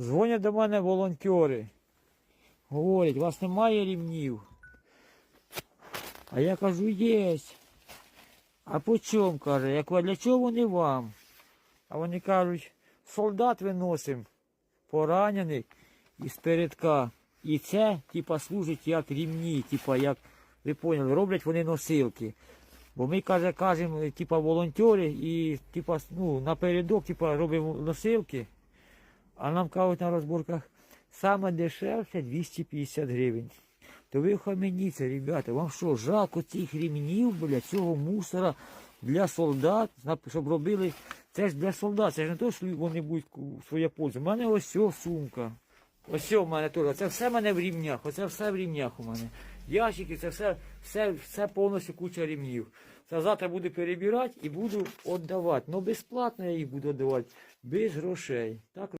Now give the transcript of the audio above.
Дзвонять до мене волонтери. Говорять, у вас немає рівнів. А я кажу, єсть. А по чому, каже, я кажу, для чого вони вам? А вони кажуть, солдат виносимо, поранений із передка. І це, типа, служить як рівні, типа, як, ви поняли, роблять вони носилки. Бо ми, каже, кажемо, типа, волонтери і, типа, ну, напередок, типа, робимо носилки. А нам кажуть на розборках, саме дешевше 250 гривень. То ви хаменіться, ребята, вам що, жалко цих ремнів, бля, цього мусора для солдат, щоб робили. Це ж для солдат, це ж не то, що вони будуть своє пользу. У мене ось ця сумка. Ось в мене теж. Це все в мене в рівнях, оце все в рівнях у мене. Ящики, це все, все, все повністю куча рівнів. Це завтра буду перебирати і буду віддавати. Ну безплатно я їх буду віддавати, без грошей. Так